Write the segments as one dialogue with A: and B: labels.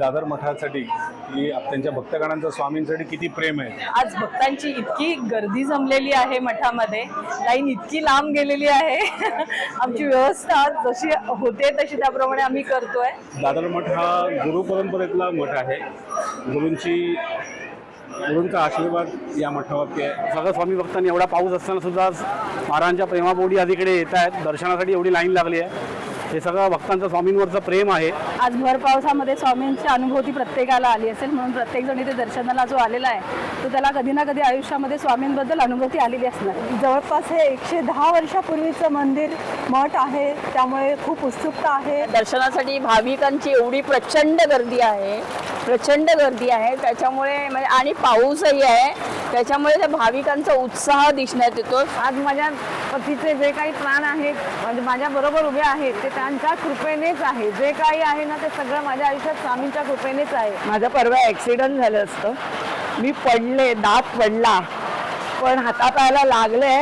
A: दादर मठासाठी की त्यांच्या भक्तगणांचं स्वामींसाठी किती प्रेम आहे?
B: आज भक्तांची इतकी गर्दी जमलेली आहे मठामध्ये. लाईन इतकी लांब गेलेली आहे. आमची व्यवस्था जशी होते तशी त्याप्रमाणे आम्ही करतोय.
A: दादर मठ हा गुरु परंपरेतला मठ आहे. गुरूंची गुरूंचा आशीर्वाद या मठावरती आहे.
C: सगळं स्वामी भक्तांनी एवढा पाऊस असताना सुद्धा आज महाराजांच्या प्रेमापोटी आज इकडे येत आहेत. दर्शनासाठी एवढी लाईन लागली आहे. हे सगळं भक्तांचं स्वामींवरचं प्रेम आहे.
B: आज भर पावसामध्ये स्वामींची अनुभूती प्रत्येकाला आली असेल म्हणून प्रत्येक जण इथे दर्शनाला जो आलेला आहे तो त्याला कधी ना कधी आयुष्यामध्ये स्वामींबद्दल अनुभूती आलेली असणार.
D: जवळपास हे एकशे दहा वर्षापूर्वीचं मंदिर मठ आहे त्यामुळे खूप उत्सुकता आहे.
B: दर्शनासाठी भाविकांची एवढी प्रचंड गर्दी आहे. प्रचंड गर्दी आहे. त्याच्यामुळे म्हणजे आणि पाऊसही आहे. त्याच्यामुळे त्या भाविकांचा उत्साह दिसण्यात येतो.
D: आज माझ्या पतीचे जे काही प्राण आहेत म्हणजे माझ्या बरोबर उभे आहेत ते त्यांच्या कृपेनेच आहे. जे काही आहे ना ते सगळं माझ्या आयुष्यात स्वामींच्या कृपेनेच आहे.
B: माझं परवा ॲक्सिडेंट झालं असतं. मी पडले दात पडला. पण हातापायाला लागले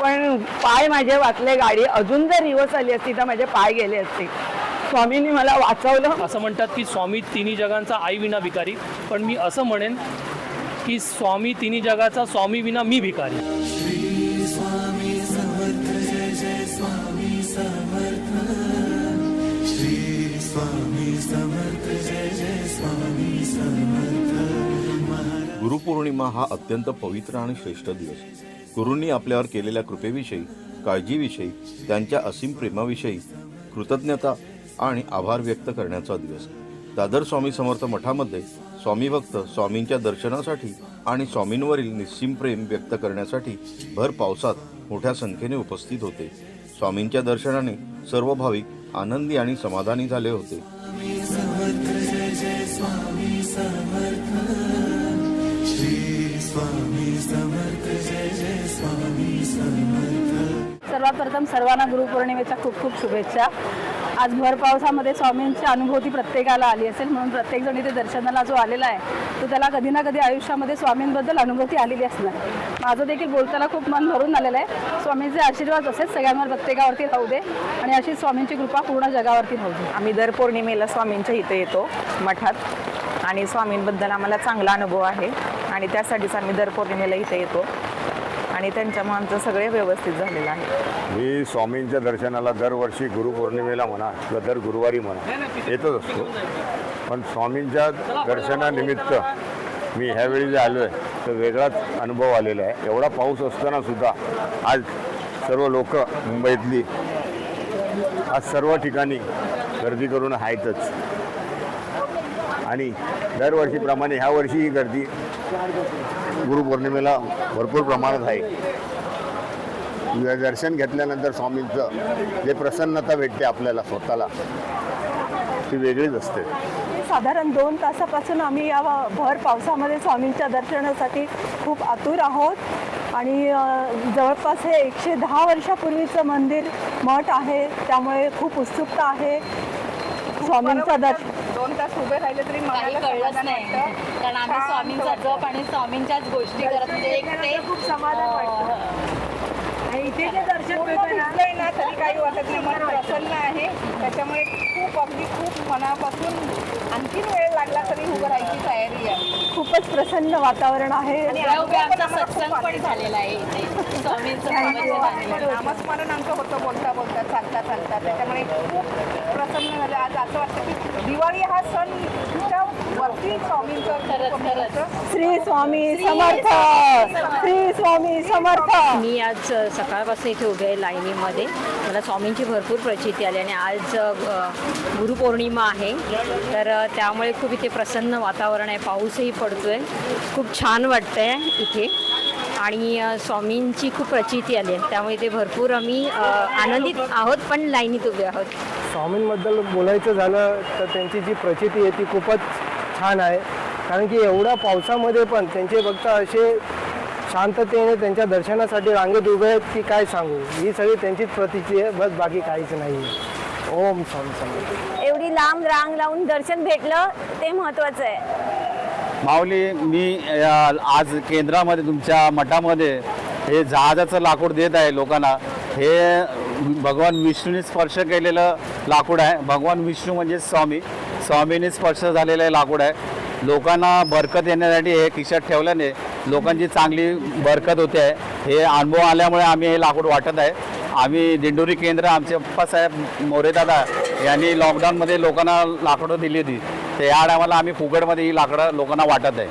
B: पण पाय माझे वाचले गाडी. अजून जर रिवर्स आली असती तर माझे पाय गेले असते. स्वामींनी मला वाचवलं.
E: असं म्हणतात की स्वामी तिन्ही जगांचा आई विना भिकारी. पण मी असं म्हणेन की स्वामी तिन्ही जगाचा स्वामी विना मी भिकारी.
F: गुरुपौर्णिमा हा अत्यंत पवित्र आणि श्रेष्ठ दिवस. गुरूंनी आपल्यावर केलेल्या कृपेविषयी काळजीविषयी त्यांच्या असीम प्रेमाविषयी कृतज्ञता आणि आभार व्यक्त करण्याचा दिवस. दादर स्वामी समर्थ मठामध्ये स्वामी भक्त स्वामींच्या दर्शनासाठी आणि स्वामींवरील निस्सीम प्रेम व्यक्त करण्यासाठी भर पावसात मोठ्या संख्येने उपस्थित होते. स्वामींच्या दर्शनाने सर्व भाविक आनंदी आणि समाधानी झाले होते.
B: प्रथम सर्वांना गुरुपौर्णिमेच्या खूप खूप शुभेच्छा. आज भर पावसामध्ये स्वामींची अनुभूती प्रत्येकाला आली असेल म्हणून प्रत्येकजण इथे दर्शनाला जो आलेला आहे तो त्याला कधी ना कधी आयुष्यामध्ये स्वामींबद्दल अनुभूती आलेली असणार. माझं देखील बोलताना खूप मन भरून आलेलं आहे. स्वामींचे आशीर्वाद असेच सगळ्यांवर प्रत्येकावरती राहू दे आणि अशी स्वामींची कृपा पूर्ण जगावरती राहू दे.
G: आम्ही दर पौर्णिमेला स्वामींच्या इथे येतो मठात. आणि स्वामींबद्दल आम्हाला चांगला अनुभव आहे. आणि त्यासाठीच आम्ही दर पौर्णिमेला इथे येतो. आणि त्यांच्यामुळे आमचं सगळे व्यवस्थित झालेलं आहे.
H: मी स्वामींच्या दर्शनाला दरवर्षी गुरुपौर्णिमेला म्हणा किंवा दर गुरुवारी म्हणा येतच असतो. पण स्वामींच्या दर्शनानिमित्त मी ह्यावेळी जे आलो आहे तर वेगळाच अनुभव आलेला आहे. एवढा पाऊस असताना सुद्धा आज सर्व लोक मुंबईतली आज सर्व ठिकाणी गर्दी करून आहेतच आणि दरवर्षीप्रमाणे ह्या वर्षी ही गर्दी गुरुपौर्णिमेला भरपूर प्रमाणात आहे. दर्शन घेतल्यानंतर स्वामींचं जे प्रसन्नता भेटते आपल्याला स्वतःला ती वेगळीच असते.
D: म्हणजे साधारण दोन तासापासून आम्ही या भर पावसामध्ये स्वामींच्या दर्शनासाठी खूप आतुर आहोत. आणि जवळपास हे एकशे दहा वर्षापूर्वीचं मंदिर मठ आहे त्यामुळे खूप उत्सुकता आहे. स्वामींचं दर्शन
G: दोन तास उभे राहिले तरी
I: काही कळलंच नाही. कारण आम्ही स्वामींचा जप आणि स्वामींच्याच गोष्टी करत म्हणजे एक ते
D: खूप समाधान वाटतं आणि इथे जे दर्शन मिळतं ना,
G: भिजलंय ना तरी काही वाटत नाही. मन प्रसन्न आहे. त्याच्यामुळे खूप अगदी खूप मनापासून आणखीन वेळ लागला तरी उभं राहायची तयारी आहे.
D: खूपच प्रसन्न वातावरण आहे.
I: उभ्या उभ्या आमचा सत्संग पण झालेला आहे इथे. स्वामींचं.
G: नामस्मरण आमचं होतं बोलता बोलता चालता चालता. त्याच्यामुळे खूप प्रसन्न झालं आज असं वाटतं की दिवाळी हा सण इतका वरती स्वामींचं
I: खरंच खरंच.
D: श्री स्वामी समर्थ. श्री स्वामी समर्थ.
J: मी आज सकाळपासून इथे उभे आहे लाईनीमध्ये. मला स्वामींची भरपूर प्रचिती आली आणि आज गुरुपौर्णिमा आहे. तर त्यामुळे खूप इथे प्रसन्न वातावरण आहे. पाऊसही पडतोय. खूप छान वाटतंय इथे. आणि स्वामींची खूप प्रचिती आली आहे. त्यामुळे इथे भरपूर आम्ही आनंदित आहोत पण लाईनीत उभे आहोत.
C: स्वामींबद्दल बोलायचं झालं तर त्यांची जी प्रचिती आहे ती खूपच छान आहे. कारण की एवढ्या पावसामध्ये पण त्यांचे भक्त असे शांततेने त्यांच्या दर्शनासाठी रांगेत उभे आहेत की काय सांगू? ही सगळी त्यांचीच प्रचिती आहे बस बाकी काहीच नाही ओम स्वामी समर्थ.
D: एवढी लांब रांग लावून दर्शन भेटलं ते महत्वाचं आहे.
C: माऊली मी आज केंद्रामध्ये तुमच्या मठामध्ये हे जहाजाचं लाकूड देत आहे लोकांना. हे भगवान विष्णूने स्पर्श केलेलं लाकूड आहे. भगवान विष्णू म्हणजे स्वामी.
K: स्वामींनी स्पर्श झालेलं लाकूड आहे. लोकांना बरकत येण्यासाठी हे खिशात ठेवल्याने लोकांची चांगली बरकत होते. आहे हे अनुभव आल्यामुळे आम्ही हे लाकूड वाटत आहे. आम्ही दिंडोरी केंद्र आमचे अप्पासाहेब मोरेदादा यांनी लॉकडाऊनमध्ये लोकांना लाकडं दिली होती. तर या टायमाला आम्ही फुकटमध्ये ही लाकडं लोकांना वाटत आहे.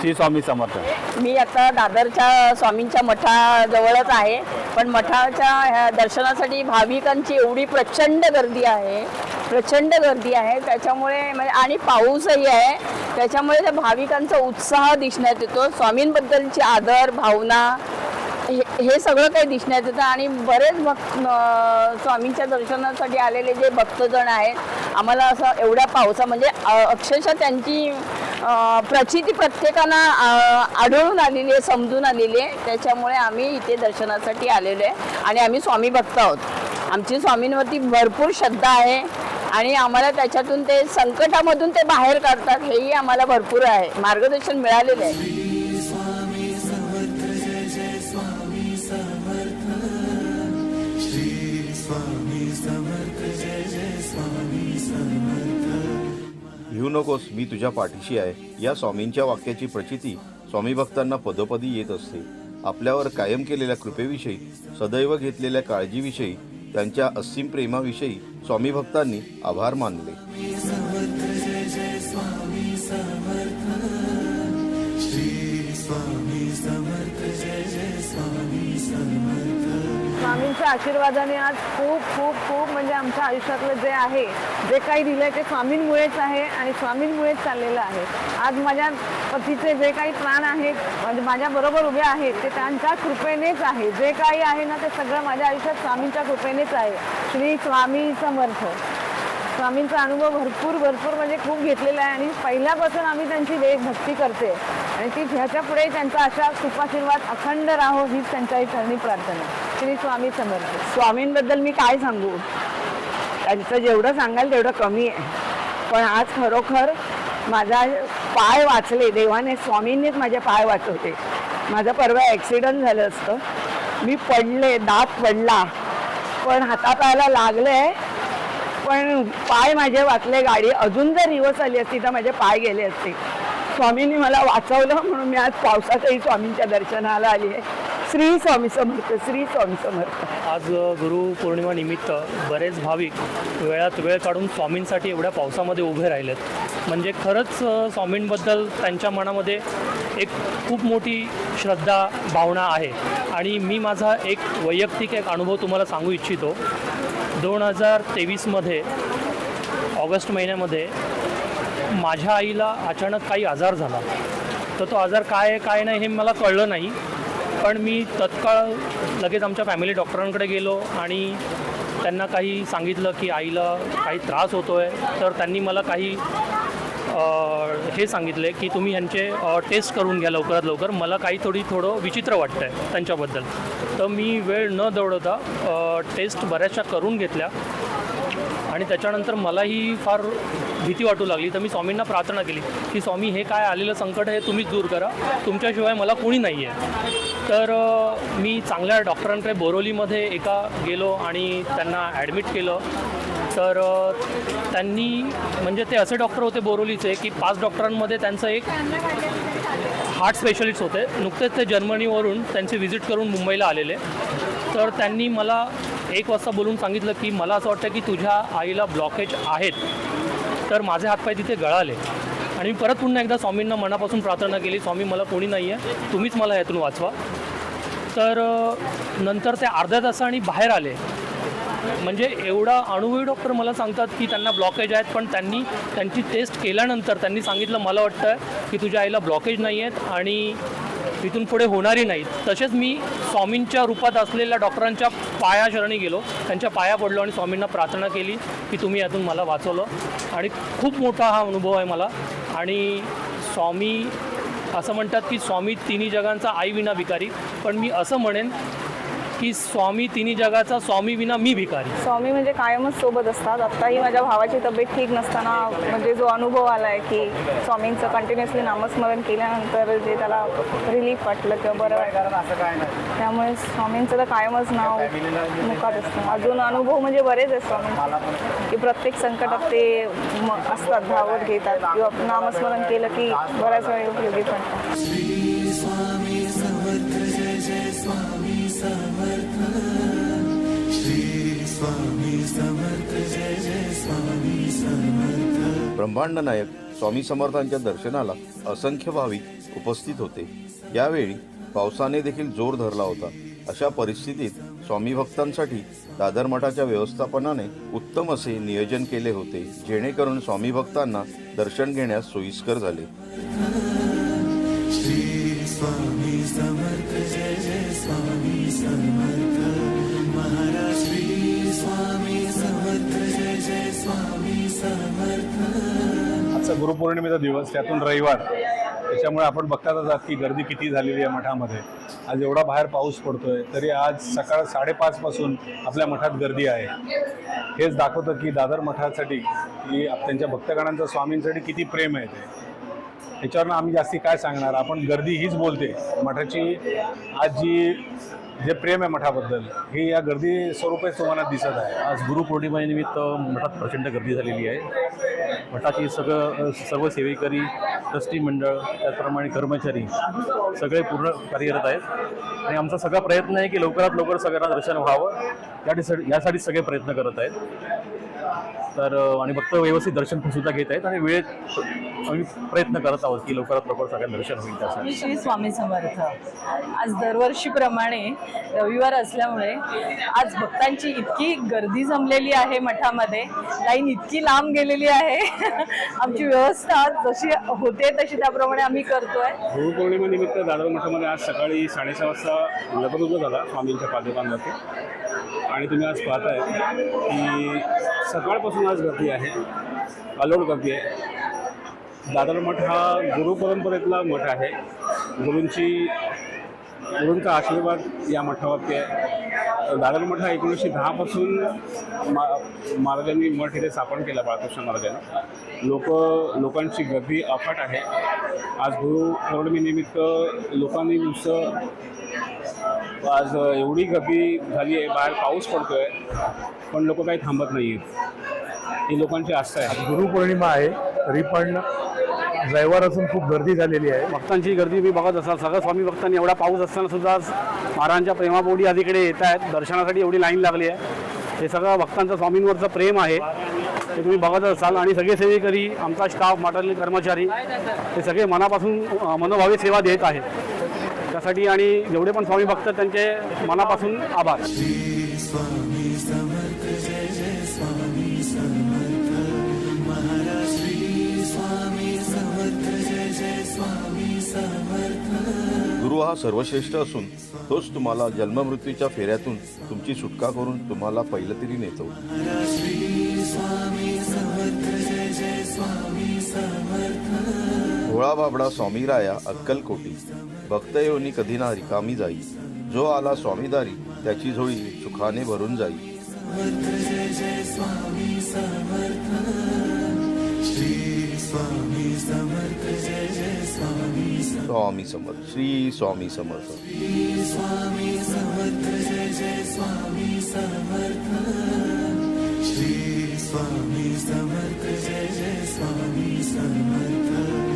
K: श्री स्वामी समर्थ.
L: मी आता दादरच्या स्वामींच्या मठाजवळच आहे पण मठाच्या ह्या दर्शनासाठी भाविकांची एवढी प्रचंड गर्दी आहे प्रचंड गर्दी आहे. त्याच्यामुळे म्हणजे आणि पाऊसही आहे. त्याच्यामुळे त्या भाविकांचा उत्साह दिसण्यात येतो. स्वामींबद्दलची आदर भावना हे हे सगळं काही दिसण्यात येतं आणि बरेच भक्त स्वामींच्या दर्शनासाठी आलेले जे भक्तजण आहेत आम्हाला असं एवढ्या पावसा म्हणजे अक्षरशः त्यांची प्रचिती प्रत्येकांना आढळून आलेली आहे समजून आलेली आहे. त्याच्यामुळे आम्ही इथे दर्शनासाठी आलेलो आहे आणि आम्ही स्वामी भक्त आहोत. आमची स्वामींवरती भरपूर श्रद्धा आहे आणि आम्हाला त्याच्यातून ते संकटामधून ते बाहेर काढतात हेही आम्हाला भरपूर आहे. मार्गदर्शन मिळालेलं आहे.
F: भिऊ नकोस मी तुझ्या पाठीशी आहे. या स्वामींच्या वाक्याची प्रचिती स्वामी भक्तांना पदोपदी येत असते. आपल्यावर कायम केलेल्या कृपेविषयी सदैव घेतलेल्या काळजीविषयी त्यांच्या असीम प्रेमाविषयी स्वामी भक्तांनी आभार मानले.
M: स्वामींच्या आशीर्वादाने आज खूप खूप खूप म्हणजे आमच्या आयुष्यातलं जे आहे जे काही दिलंय ते स्वामींमुळेच आहे आणि स्वामींमुळेच चाललेलं आहे. आज माझ्या पतीचे जे काही प्राण आहेत म्हणजे माझ्याबरोबर उभे आहेत ते त्यांच्या कृपेनेच आहे. जे काही आहे ना ते सगळं माझ्या आयुष्यात स्वामींच्या कृपेनेच आहे. श्री स्वामी समर्थ. स्वामींचा अनुभव भरपूर भरपूर म्हणजे खूप घेतलेला आहे आणि पहिल्यापासून आम्ही त्यांची देश भक्ती करते. आणि ती ह्याच्या पुढे त्यांचा अशा कृपाशीर्वाद अखंड राहो हीच त्यांच्या चरणी प्रार्थना. श्री स्वामी समर्थ
L: स्वामींबद्दल मी काय सांगू? त्यांचं जेवढं सांगाल तेवढं कमी आहे. पण आज खरोखर माझा पाय वाचले देवाने स्वामींनीच माझे पाय वाचवते. माझं परवा ॲक्सिडंट झालं असतं. मी पडले दात पडला. पण हातापायाला आहे पण पाय माझे वाचले गाडी अजून जर रिवर्स आली असती तर माझे पाय गेले असते. स्वामींनी मला वाचवलं म्हणून मी आज पावसातही स्वामींच्या दर्शनाला आली आहे. श्री स्वामी समर्थ श्री स्वामी समर्थ.
E: आज गुरुपौर्णिमा निमित्त बरेच भाविक वेळात वेळ काढून स्वामींसाठी एवढ्या पावसामध्ये उभे राहिलेत. म्हणजे खरंच अ, स्वामींबद्दल त्यांच्या मनामध्ये एक खूप मोठी श्रद्धा भावना आहे. आणि मी माझा एक वैयक्तिक एक अनुभव तुम्हाला सांगू इच्छितो. दोन हजार तेवीसमध्ये ऑगस्ट महिन्यामध्ये माझ्या आईला अचानक काही आजार झाला. तर तो आजार काय आहे काय नाही हे मला कळलं नाही. पण मी तत्काळ लगेच आमच्या फॅमिली डॉक्टरांकडे गेलो आणि त्यांना काही सांगितलं की आईला काही त्रास होतो आहे तर त्यांनी मला काही हे सांगितले की तुम्ही ह्यांचे टेस्ट करून घ्या लवकरात लवकर. मला काही थोडी थोडं विचित्र वाटतं आहे त्यांच्याबद्दल. तर मी वेळ न दौडवता टेस्ट बऱ्याचशा करून घेतल्या. आणि त्याच्यानंतर मलाही फार भीती वाटू लागली. तर मी स्वामींना प्रार्थना केली की स्वामी हे काय आलेलं संकट आहे तुम्हीच दूर करा. तुमच्याशिवाय मला कोणी नाही आहे तर मी चांगल्या डॉक्टरांकडे बोरोलीमध्ये एका गेलो आणि त्यांना ॲडमिट केलं. तर त्यांनी म्हणजे ते असे डॉक्टर होते बोरोलीचे की पाच डॉक्टरांमध्ये त्यांचं एक हार्ट स्पेशलिस्ट होते. नुकतेच ते जर्मनीवरून त्यांची व्हिजिट करून मुंबईला आलेले. तर त्यांनी मला एक वाजता बोलून सांगितलं की मला असं वाटतं की तुझ्या आईला ब्लॉकेज आहेत. तर माझे हातपाय तिथे गळाले. आणि मी परत पुन्हा एकदा स्वामींना मनापासून प्रार्थना केली स्वामी मला कोणी नाही आहे तुम्हीच मला यातून वाचवा. तर नंतर ते अर्ध्या तासाने बाहेर आले. म्हणजे एवढा अनुभवी डॉक्टर मला सांगतात की त्यांना ब्लॉकेज आहेत पण त्यांनी त्यांची टेस्ट केल्यानंतर त्यांनी सांगितलं मला वाटतं की तुझ्या आईला ब्लॉकेज नाही आहेत आणि तिथून पुढे होणारी नाहीत. तसेच मी स्वामींच्या रूपात असलेल्या डॉक्टरांच्या पायाशरणी गेलो. त्यांच्या पाया पडलो आणि स्वामींना प्रार्थना केली की तुम्ही यातून मला वाचवलं. आणि खूप मोठा हा अनुभव आहे मला. आणि स्वामी असं म्हणतात की स्वामी तिन्ही जगांचा आई विना भिकारी. पण मी असं म्हणेन की स्वामी तिन्ही जगाचा स्वामी विना मी भिकारी.
L: स्वामी म्हणजे कायमच सोबत असतात. आत्ताही माझ्या भावाची तब्येत ठीक नसताना म्हणजे जो अनुभव आला आहे की स्वामींचं कंटिन्युअसली नामस्मरण केल्यानंतर जे त्याला रिलीफ वाटलं किंवा बरं वाटलं.
N: त्यामुळे स्वामींचं तर कायमच नाव मुखात असतं. अजून अनुभव म्हणजे बरेच आहेत स्वामींचे. की प्रत्येक संकटात ते असतात धावत घेतात. किंवा नामस्मरण केलं की बऱ्याच वेळा उपयोगी पडतात
F: ब्रह्मांड नायक स्वामी समर्थांच्या दर्शनाला असंख्य भाविक उपस्थित होते. यावेळी पावसाने देखील जोर धरला होता. अशा परिस्थितीत स्वामी भक्तांसाठी दादर मठाच्या व्यवस्थापनाने उत्तम असे नियोजन केले होते जेणेकरून स्वामी भक्तांना दर्शन घेण्यास सोयीस्कर झाले.
A: आजचा गुरुपौर्णिमेचा दिवस त्यातून रविवार. त्याच्यामुळे आपण बघताच आहात की गर्दी किती झालेली आहे मठामध्ये. आज एवढा बाहेर पाऊस पडतोय तरी आज सकाळ साडेपाचपासून आपल्या मठात गर्दी आहे. हेच दाखवतं की दादर मठासाठी की त्यांच्या भक्तगणांचं स्वामींसाठी किती प्रेम आहे ते. ह्याच्यावरनं आम्ही जास्ती काय सांगणार? आपण गर्दी हीच बोलते. मठाची आज जी जे प्रेम आहे मठाबद्दल हे या गर्दी स्वरूपच तुम्हाला दिसत आहे.
I: आज गुरुपौर्णिमेनिमित्त मठात प्रचंड गर्दी झालेली आहे. मठाची सगळं सर्व सेवेकरी ट्रस्टी मंडळ त्याचप्रमाणे कर्मचारी सगळे पूर्ण कार्यरत आहेत. आणि आमचा सगळा प्रयत्न आहे की लवकरात लवकर सगळ्यांना दर्शन व्हावं. यासाठी यासाठी सगळे प्रयत्न करत आहेत. तर आणि फक्त व्यवस्थित दर्शन सुद्धा घेत आहेत आणि वेळेत आम्ही प्रयत्न करत आहोत की लवकरात लवकर सगळ्यांना दर्शन होईल त्यासाठी
O: श्री स्वामी समर्थ. आज दरवर्षीप्रमाणे रविवार असल्यामुळे आज भक्तांची इतकी गर्दी जमलेली आहे मठामध्ये. लाईन इतकी लांब गेलेली आहे. आमची व्यवस्था जशी होते तशी त्याप्रमाणे आम्ही करतोय.
A: गुरुपौर्णिमेनिमित्त दादर मठामध्ये आज सकाळी साडेसहा वाजता लग्नोत्सव झाला स्वामींच्या पादुकांवरती. आणि तुम्ही आज पाहताय की सकाळपासून आज गर्दी आहे अलोड गर्दी आहे. दादर मठ हा गुरु परंपरेतला मठ आहे. गुरूंची गुरूंचा आशीर्वाद या मठावरती आहे. दादर मठ हा एकोणीसशे दहापासून मा महाराजांनी मठ इथे स्थापन केला बाळकृष्ण महाराजांनी. लोक लोकांची गर्दी अफाट आहे. आज गुरु पौर्णिमेनिमित्त लोकांनी नुसतं आज एवढी गर्दी झाली आहे बाहेर पाऊस पडतोय पण लोक काही थांबत नाही आहेत ही लोकांची आस्था आहे.
G: गुरुपौर्णिमा आहे तरी पण रविवार असून खूप गर्दी झालेली आहे.
C: भक्तांची गर्दी मी बघत असाल. सगळं स्वामी भक्तांनी एवढा पाऊस असताना सुद्धा आज महाराजांच्या प्रेमापोटी आज इकडे येत आहेत. दर्शनासाठी एवढी लाईन लागली आहे. हे सगळं भक्तांचं स्वामींवरचं प्रेम आहे. ते तुम्ही बघत असाल. आणि सगळे सेवेकरी आमचा स्टाफ मठातील कर्मचारी हे सगळे मनापासून मनोभावे सेवा देत आहेत. त्यासाठी आणि जेवढे पण स्वामी भक्त त्यांचे मनापासून आभार.
F: गुरु हा सर्वश्रेष्ठ असून तोच तुम्हाला जन्ममृत्यूच्या फेऱ्यातून तुमची सुटका करून तुम्हाला पहिलं तरी नेतो भोळा बाबडा स्वामी राया अक्कलकोटी. भक्त येऊनी कधी ना रिकामी जाई. जो आला स्वामीदारी त्याची झोळी सुखाने भरून जाई. स्वामी समर्थ श्री स्वामी समर्थ.
P: स्वामी समर्थ जय जय स्वामी समर्थ.